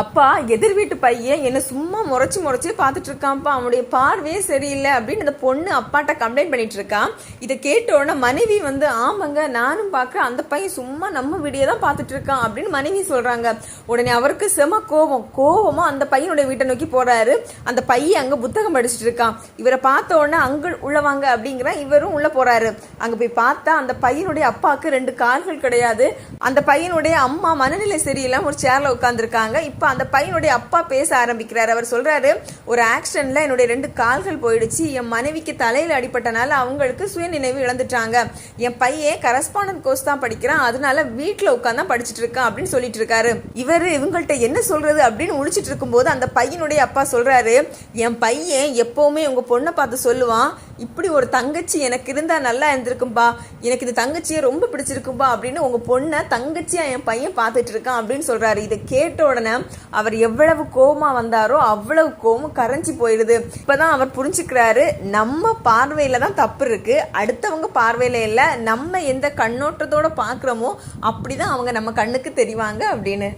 அப்பா எதிர் வீட்டு பையன் என்ன சும்மா முறைச்சு முறைச்சு பார்த்துட்டு இருக்கான்ப்பா அவனுடைய பார்வையே சரியில்லை அப்படின்னு அந்த பொண்ணு அப்பாட்ட கம்ப்ளைண்ட் பண்ணிட்டு இருக்கான் இதை கேட்ட உடனே மனைவி வந்து ஆமாங்க நானும் பார்க்குறேன். அந்த பையன் சும்மா நம்ம வீடியோ தான் பார்த்துட்டு இருக்கான் அப்படின்னு மனைவி சொல்றாங்க. உடனே அவருக்கு செம கோபம். கோபமா அந்த பையனுடைய வீட்டை நோக்கி போறாரு. அந்த பையன் அங்க புத்தகம் படிச்சுட்டு இருக்கான் இவரை பார்த்த உடனே அங்க உள்ளவாங்க அப்படிங்கிற இவரும் உள்ள போறாரு. அங்க போய் பார்த்தா அந்த பையனுடைய அப்பாவுக்கு ரெண்டு கால்கள் கிடையாது. அந்த பையனுடைய அம்மா மனநிலை சரியில்லாம ஒரு சேர்ல உட்காந்துருக்காங்க இப்ப அப்போ அந்த பையனுடைய அப்பா பேச ஆரம்பிக்கிறார். அவர் சொல்கிறாரு ஒரு ஆக்சிடென்ட்ல என்னுடைய ரெண்டு கால்கள் போயிடுச்சு. என் மனைவிக்கு தலையில் அடிபட்டனால அவங்களுக்கு சுயநினைவு இழந்துட்டாங்க. என் பையன் கரஸ்பாண்டன்ட் கோர்ஸ் தான் படிக்கிறான். அதனால வீட்டில் உட்காந்து தான் படிச்சுட்டு இருக்கான் அப்படின்னு சொல்லிட்டு இருக்காரு. இவர் இவங்கள்ட்ட என்ன சொல்றது அப்படின்னு முடிச்சிட்டு இருக்கும்போது அந்த பையனுடைய அப்பா சொல்கிறாரு என் பையன் எப்போவுமே உங்கள் பொண்ணை பார்த்து சொல்லுவான் இப்படி ஒரு தங்கச்சி எனக்கு இருந்தா நல்லா இருந்திருக்கும்பா. எனக்கு இந்த தங்கச்சியை ரொம்ப பிடிச்சிருக்கும்பா அப்படின்னு உங்க பொண்ணை தங்கச்சியா என் பையன் பார்த்துட்டு இருக்கான் அப்படின்னு சொல்றாரு. இதை கேட்ட உடனே அவர் எவ்வளவு கோபமா வந்தாரோ அவ்வளவு கோபம் கரைஞ்சி போயிடுது இப்பதான் அவர் புரிஞ்சுக்கிறாரு நம்ம பார்வையில தான் தப்பு இருக்கு. அடுத்தவங்க பார்வையில இல்ல. நம்ம எந்த கண்ணோட்டத்தோட பாக்குறோமோ அப்படிதான் அவங்க நம்ம கண்ணுக்கு தெரிவாங்க அப்படின்னு.